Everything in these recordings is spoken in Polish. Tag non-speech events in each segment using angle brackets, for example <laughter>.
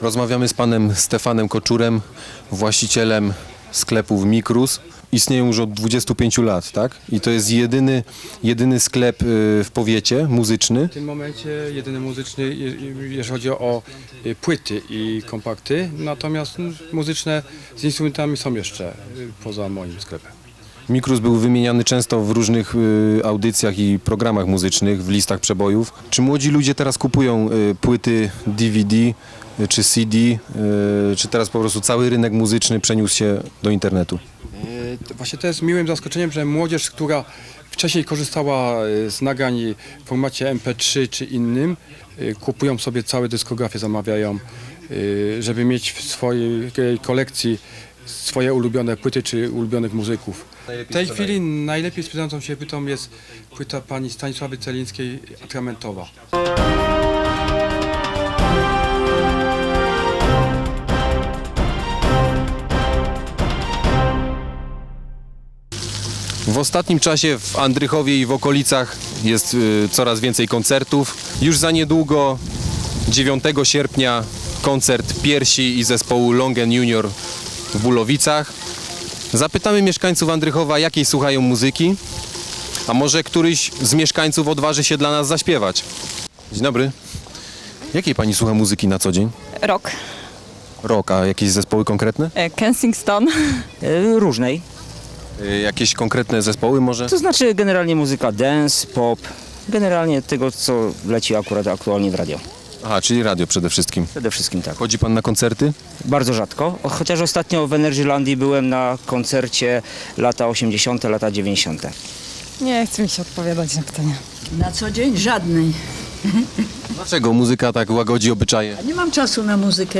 Rozmawiamy z panem Stefanem Koczurem, właścicielem sklepów Mikrus. Istnieją już od 25 lat, tak? I to jest jedyny, jedyny sklep y, w powiecie muzyczny. W tym momencie jedyny muzyczny, je- je- jeżeli chodzi o y, płyty i kompakty, natomiast muzyczne z instrumentami są jeszcze y, poza moim sklepem. Mikrus był wymieniany często w różnych audycjach i programach muzycznych, w listach przebojów. Czy młodzi ludzie teraz kupują płyty DVD czy CD, y, czy teraz po prostu cały rynek muzyczny przeniósł się do internetu? Y, to Właśnie to jest miłym zaskoczeniem, że młodzież, która wcześniej korzystała y, z nagrań w formacie MP3 czy innym, kupują sobie całe dyskografie, zamawiają, żeby mieć w swojej kolekcji swoje ulubione płyty czy ulubionych muzyków. W tej chwili najlepiej sprzedającą się płytą jest płyta pani Stanisławy Celińskiej Atramentowa. Ostatnim czasie w Andrychowie i w okolicach jest y, coraz więcej koncertów. Już za niedługo, 9 sierpnia, koncert Piersi i zespołu Longen Junior w Bulowicach. Zapytamy mieszkańców Andrychowa, jakiej słuchają muzyki, a może któryś z mieszkańców odważy się dla nas zaśpiewać. Dzień dobry. Jakiej pani słucha muzyki na co dzień? Rok. Rock, a jakieś zespoły konkretne? E, Kensington. E, Różnej. Y, Jakieś konkretne zespoły może? To znaczy generalnie muzyka dance, pop, generalnie tego, co leci akurat aktualnie w radio. Aha, czyli radio przede wszystkim. Przede wszystkim tak. Chodzi pan na koncerty? Bardzo rzadko, o- chociaż ostatnio w Energylandii byłem na koncercie lata 80., lata 90. Nie chce mi się odpowiadać na pytania. Na co dzień żadnej. Dlaczego muzyka tak łagodzi obyczaje? Nie mam czasu na muzykę.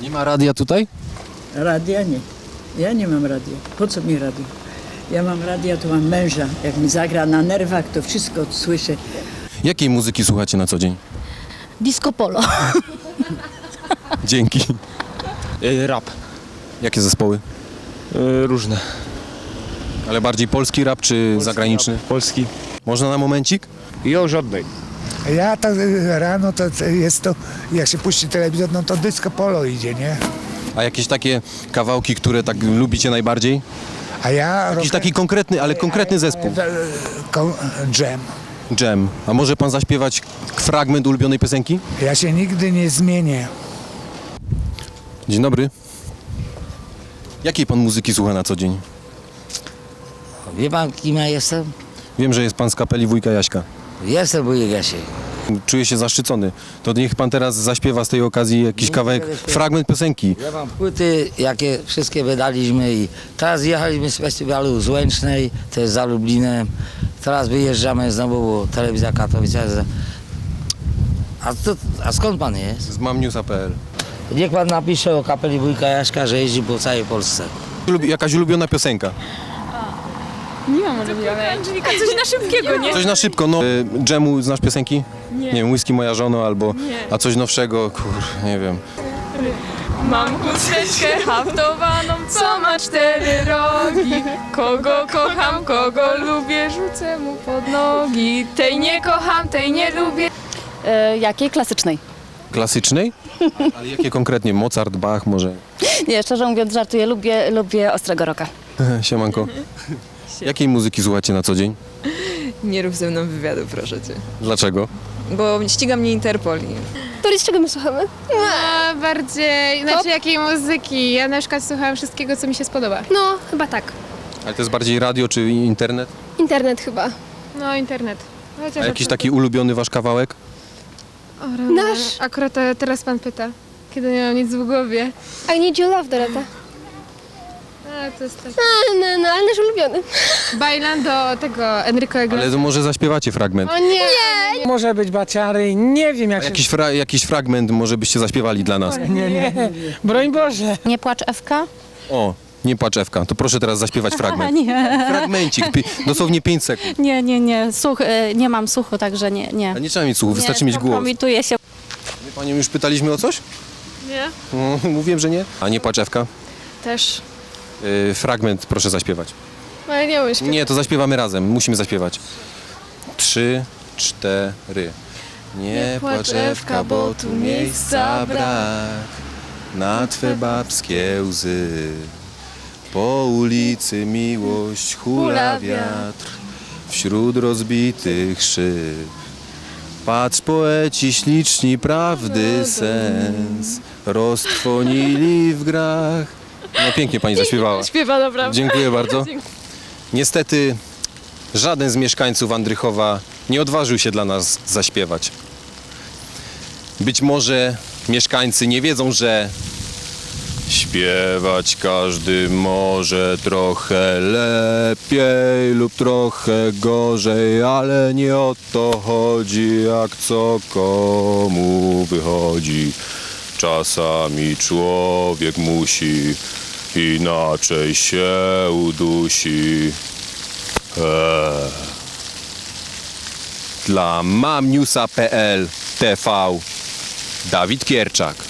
Nie ma radia tutaj? Radia nie. Ja nie mam radia. Po co mi radio? Ja mam radia, to mam męża. Jak mi zagra na nerwach, to wszystko słyszę. Jakiej muzyki słuchacie na co dzień? Disco polo. <laughs> Dzięki. Rap. Jakie zespoły? E, Różne. Ale bardziej polski rap czy zagraniczny? Polski. Można na momencik? I o żadnej. Ja tak y, rano to to jest to, jak się puści telewizor, no to disco polo idzie, nie? A jakieś takie kawałki, które tak lubicie najbardziej? A ja... Jakiś robię- taki konkretny, ale konkretny zespół. e, ko- Jam. Jam. A może pan zaśpiewać fragment ulubionej piosenki? Ja się nigdy nie zmienię. Dzień dobry. Jakiej pan muzyki słucha na co dzień? Wie pan, kim ja jestem? Wiem, że jest pan z kapeli Wujka Jaśka. Jestem wujek Jasiek. Czuję się zaszczycony. To niech pan teraz zaśpiewa z tej okazji jakiś kawałek, fragment piosenki. Ja mam płyty, jakie wszystkie wydaliśmy i teraz jechaliśmy z festiwalu z Łęcznej, to jest za Lublinem. Teraz wyjeżdżamy znowu, bo telewizja Katowice. A, to, a skąd pan jest? Z mamnewsa.pl. Niech pan napisze o kapeli wujka Jaśka, że jeździ po całej Polsce. Lubi- Jakaś ulubiona piosenka. Angelika, coś na szybkiego, nie? Coś na szybko, no. Y, Dżemu znasz piosenki? Nie. Nie wiem, Whisky moja żono albo... A coś nowszego, kur, nie wiem. Mam chusteczkę haftowaną, co ma cztery rogi. Kogo kocham, kogo lubię, rzucę mu pod nogi. Tej nie kocham, tej nie lubię. E, jakiej? Klasycznej. Klasycznej? <laughs> Ale jakie konkretnie? Mozart, Bach może? Nie, szczerze mówiąc, żartuję. Lubię, lubię ostrego roka. <laughs> Siemanko. <laughs> Jakiej muzyki słuchacie na co dzień? Nie rób ze mną wywiadu, proszę cię. Dlaczego? Bo ściga mnie Interpol. i- To czego my słuchamy? A, bardziej, znaczy jakiej muzyki. Ja na przykład słucham wszystkiego, co mi się spodoba. No, chyba tak. Ale to jest bardziej radio czy internet? Internet chyba. No, internet. Chociaż A jakiś akurat- taki ulubiony wasz kawałek? O, rany. Nasz? Akurat e, teraz pan pyta, kiedy nie mam nic w głowie. I need your love, Dorota. A, to jest tak. A, no, no, ale nasz ulubiony. Bailando tego Enrico Iglesias. Ale to może zaśpiewacie fragment. O nie! Może być baciary, nie wiem jak jakiś, fra- jakiś fragment może byście zaśpiewali dla nas. Nie, nie. Broń Boże. Nie płacz Ewka? O, nie płacz Ewka. To proszę teraz zaśpiewać fragment. <laughs> nie, Fragmencik, pi- dosłownie 5 sekund. nie, nie, nie. Słuch, e, nie mam słuchu, także nie, nie. A nie trzeba mieć słuchu, wystarczy nie, mieć głos. kompromituję się. Panią już pytaliśmy o coś? Nie? Mm, <laughs> Mówiłem, że nie. A nie płacz Ewka? Też. Y, fragment proszę zaśpiewać. No ja nie umiem śpiewać. Nie, to zaśpiewamy razem. Musimy zaśpiewać. Trzy, cztery. Nie płacz Ewka, bo tu miejsca brak Na twe babskie łzy Po ulicy miłość hula wiatr Wśród rozbitych szyb Patrz poeci śliczni prawdy sens Roztrwonili w grach No pięknie pani zaśpiewała Śpiewa naprawdę. Dziękuję bardzo. <laughs> Niestety żaden z mieszkańców Andrychowa nie odważył się dla nas zaśpiewać. Być może mieszkańcy nie wiedzą, że śpiewać każdy może trochę lepiej lub trochę gorzej, ale nie o to chodzi, jak co komu wychodzi. Czasami człowiek musi inaczej się udusi. Eee. Dla mamnewsa.pl TV Dawid Kierczak.